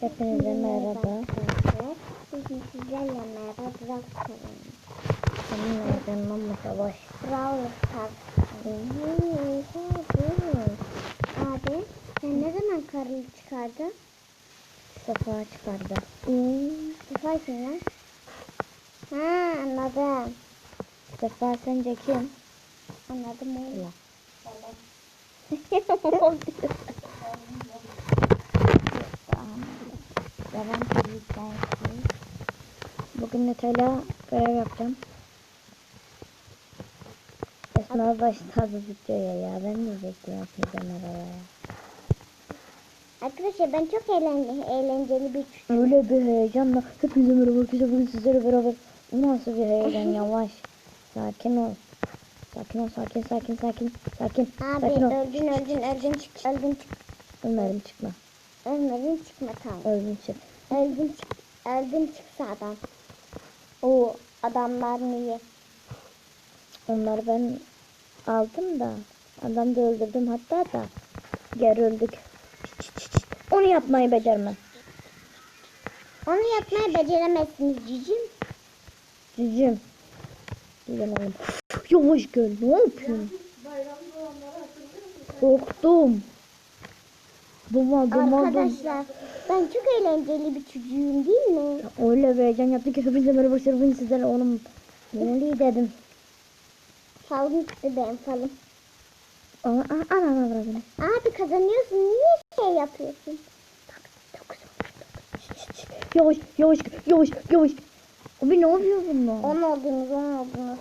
Hepinize merhaba. Bugün sizlerle merhaba bırakalım. Benim adım Mama Savaş. Brawl Stars. Abi sen ne zaman karını çıkardın? Sefa çıkardı. Sefa kim lan? Ha anladım. Sefa sence kim? Anladım oğlum. Devam edeceğiz. Bugün Nutella görev yapacağım. Esma başladı videoya ya. Ben de bekliyorum hepinize merhaba ya. Arkadaşlar ben çok eğlenceli, eğlenceli bir çocuk. Öyle bir heyecanla hepinize merhaba arkadaşlar bugün sizlerle beraber nasıl bir heyecan yavaş sakin ol sakin ol sakin sakin sakin sakin Abi sakin ol öldün öldün öldün çık öldün çık. ölmedim çıkma Ölmedin çıkma tamam. öldüm çık Öldün çık. Öldün çık sağdan. O adamlar niye? onları ben aldım da adam da öldürdüm hatta da geri öldük onu yapmayı becermem Onu yapmayı beceremezsiniz cicim. cicim yavaş gel ne yapıyorsun korktum Duma duma duma. Arkadaşlar ben çok eğlenceli bir çocuğum değil mi? Öyle bir heyecan yaptı ki hepinize merhaba. Bugün sizlerle oğlum ne dedim. Falım çıktı benim falım. Ana ana ana bırakın. Abi kazanıyorsun niye şey yapıyorsun? Yavaş yavaş yavaş yavaş. Abi ne yapıyor bunlar? On oldunuz on oldunuz.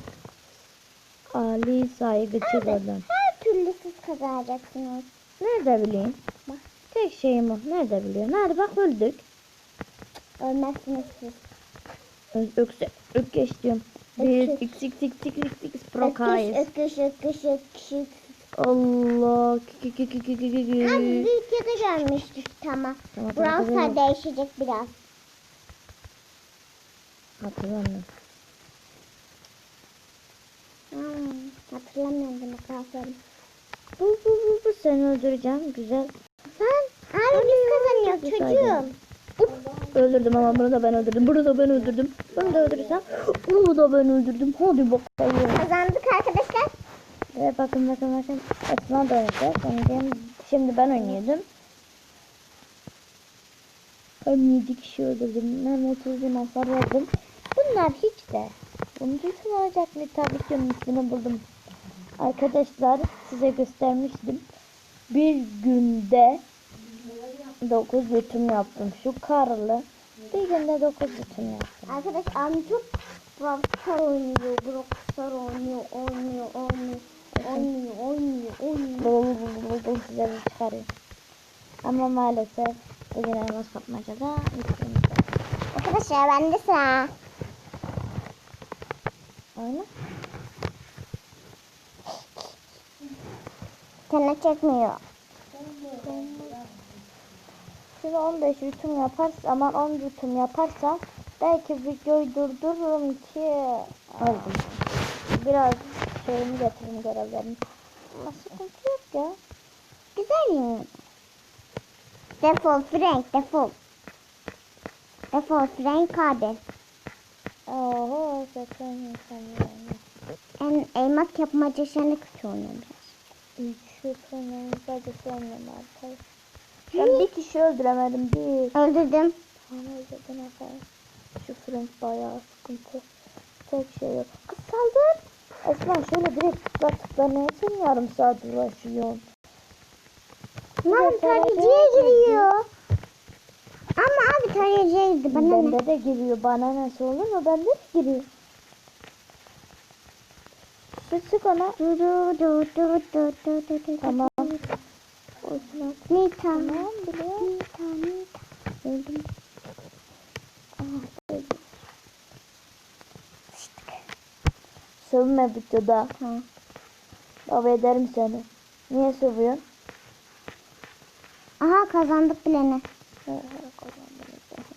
Ali saygıcı adam. Her türlü siz kazanacaksınız. Nerede bileyim? Tek şeyim o. Nerede biliyor? Nerede bak öldük. Ölmezsiniz siz. Ö- Ökse, ökkeş diyorum. Bir Ökkeş. x x x x x x prokayız. Öküş öküş öküş. Allah. Ki ki ki ki ki ki ki. Abi videoda görmüştük tamam. Tamam, tamam, Brawl tamam. Değişecek biraz. Hatırlamıyorum. Hmm, hatırlamıyorum demek aferin. Bu bu bu bu seni öldüreceğim. Güzel. Çocuğum. Öldürdüm ama bunu da ben öldürdüm. Bunu da ben öldürdüm. Bunu da öldürürsem bunu da ben öldürdüm. Hadi bakalım. Kazandık arkadaşlar. Ve bakın bakın bakın. Esma da. Şimdi, şimdi ben oynuyordum. Hem 7 kişi öldürdüm. 30 bin hasar verdim. Bunlar hiç de. Bunu düşün olacak mı? Tabii ki onun ismini buldum. Arkadaşlar size göstermiştim. Bir günde 9 yutum yaptım. Şu karlı. Bir günde 9 yutum yaptım. Arkadaş abim çok Brawl oynuyor. Brawl oynuyor. Oynuyor. Oynuyor. Oynuyor. Oynuyor. Oynuyor. Bul bul bul bul size bir çıkarıyor. Ama maalesef bugün elmas kapmacada yükümüzde. Arkadaşlar bende sıra. Oyna. Sana çekmiyor. Şimdi 15 yutum yaparsa aman 10 yutum yaparsam belki videoyu durdururum ki öldüm. Biraz şeyimi getiririm görevlerimi. Ama sıkıntı yok ya. Güzel? Defol Frank defol. Defol Frank abi. Oho zaten insanlar. En elmas yapmaca kötü oynuyor biraz. 3 yutum sadece sevmiyorum artık. Ben bir kişi öldüremedim bir. Öldürdüm. Tamam öldürdüm efendim. Şu Frank bayağı sıkıntı. Tek şey yok. Kız saldır. Esma şöyle direkt tıkla tıkla ne sen yarım saat uğraşıyorsun. Lan tarayıcıya giriyor. Ama abi tarayıcıya girdi bana ne? Bende de giriyor. Bana nasıl olur mu? Bende de giriyor. Sık sık ona. Du du du du du du. Tamam. Artık. Nita. Tamam biliyorum. Nita Nita. Öldüm. Ah, öldüm. Sövme videoda. Ha. Baba ederim seni. Niye sövüyorsun? Aha kazandık bileni. Aha kazandınız.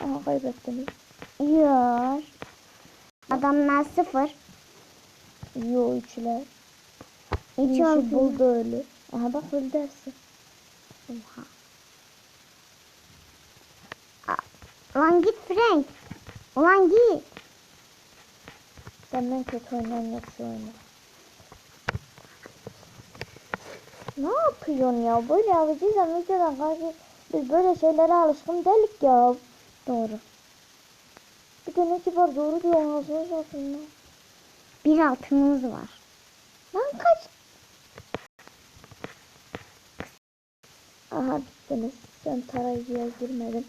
Aha kaybettiniz. Yor. Adamlar sıfır. Yo üçler. İki oldu. buldu öyle. Aha bak öldü dersin. Oha. Ulan git Frank. Ulan git. Senden kötü oynayan yoksa oyna. Ne yapıyorsun ya? Böyle yapacaksan videodan karşı biz böyle şeylere alışkın değilik ya. Doğru. Bir de ne kibar doğru diyor anasını satayım ya. Bir altınımız var. Lan kaç. Aha bittiniz. Sen tarayıcıya girmedin.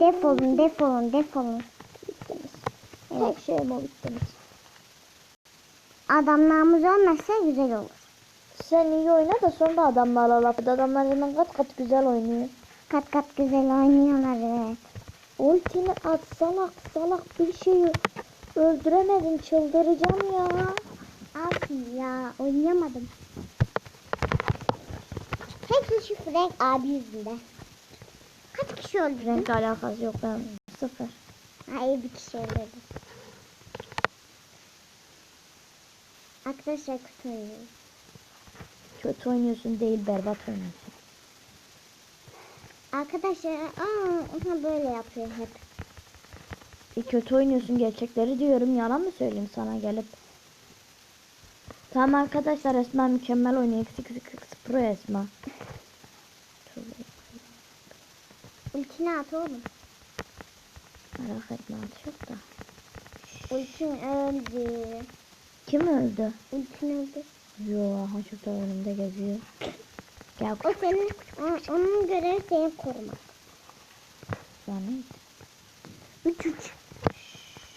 Defolun defolun defolun. Bittiniz. Tek şey mi bittiniz? Adamlarımız olmazsa güzel olur. Sen iyi oyna da sonra adamlarla laf et. Adamlar hemen kat kat güzel oynuyor. Kat kat güzel oynuyorlar evet. Ultini at salak salak bir şeyi öldüremedin çıldıracağım ya. Ya oynayamadım. Hepsi şu Frank abi yüzünden. Kaç kişi öldü? Renk alakası yok ben sıfır. Hayır bir kişi öldürdü. Arkadaşlar kötü oynuyor. Kötü oynuyorsun değil berbat oynuyorsun. Arkadaşlar aa, ona böyle yapıyor hep. E, kötü oynuyorsun gerçekleri diyorum yalan mı söyleyeyim sana gelip. Tamam arkadaşlar Esma mükemmel oynuyor. Eksik eksik eksik pro Esma. Ultini at oğlum. Merak etme atacak da. Ultin öldü. Kim öldü? Ultin öldü. Yo aha şurada önümde geziyor. Gel O kuş senin, o- onun görevi seni korumak. yani. 3 3.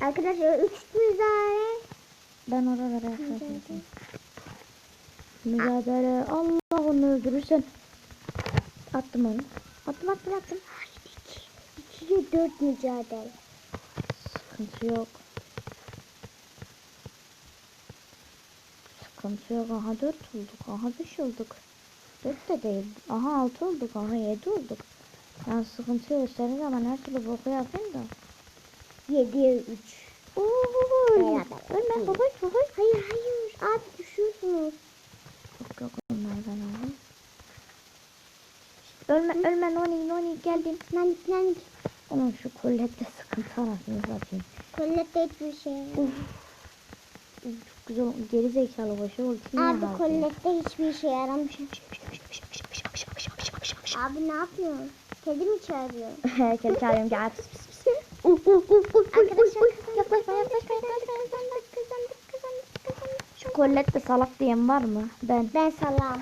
Arkadaşlar 3 müzare. Ben oralara yaklaşmayacağım. Mücadele Allah onu öldürürsen. Attım onu. Attım attım attım. 2'ye 4 mücadele. Sıkıntı yok. Sıkıntı yok. Aha 4 olduk. Aha 5 olduk. 4 de değil. Aha 6 olduk. Aha 7 olduk. Yani sıkıntı yok. İstediğin zaman her türlü boku yapayım da. 7'ye 3. Oo, Beraber. Ölme baba baba. Hayır hayır. Abi düşüyorsunuz. Yok yok onlardan aldım. Ölme ölme Noni Noni geldim. Nanik nanik. Onun şu kollette sıkıntı anasını satayım. Kollette hiçbir şey yok. Çok güzel geri zekalı başı ultimi Abi kollette hiçbir şey yaramış. Abi ne yapıyorsun? Kedi mi çağırıyor? Kedi çağırıyorum gel. Pıs, pıs, pıs. Arkadaşlar Yaklaşma yaklaşma yaklaşma. Şu kollette salak diyen var mı? Ben. Ben salam.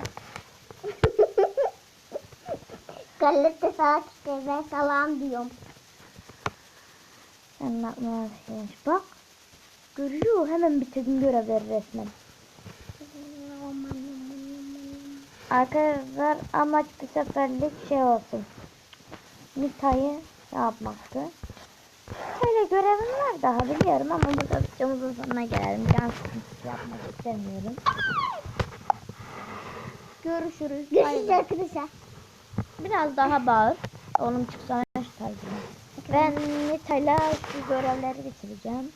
Kollette salak işte ben salam diyorum. Senin aklına gelmiş. Bak. Görüyor hemen bitirdim görevleri resmen. Arkadaşlar amaç bir seferlik şey olsun. Nita'yı ne yapmaktı? Şöyle görevim var daha biliyorum ama burada videomuzun sonuna gelelim. Can sıkıntısı yapmak istemiyorum. Görüşürüz. Görüşürüz arkadaşlar. Biraz daha bağır. Oğlum çıksana şu tarzına. Ben Nita'yla şu görevleri bitireceğim.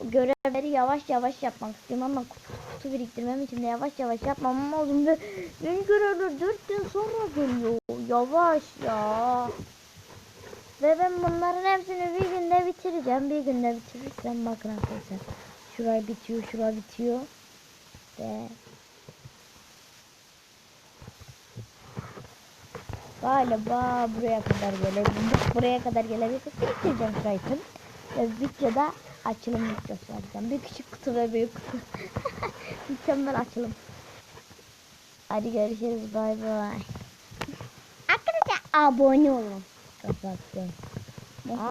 Bu görevleri yavaş yavaş yapmak istiyorum ama kutu, biriktirmem için de yavaş yavaş yapmam lazım ve yeni görevler 4 gün sonra geliyor. Yavaş ya. Ve ben bunların hepsini bir günde bitireceğim. Bir günde bitirirsem bakın arkadaşlar. Şurayı bitiyor, şura bitiyor. Ve Galiba buraya kadar gelebildik. Buraya kadar gelebildik. Bitireceğim şurayı. Ve videoda açılım videosu yapacağım. Bir küçük kutu ve büyük kutu. Mükemmel açılım. Hadi görüşürüz. Bay bay. Arkadaşlar abone olun. Kapattım.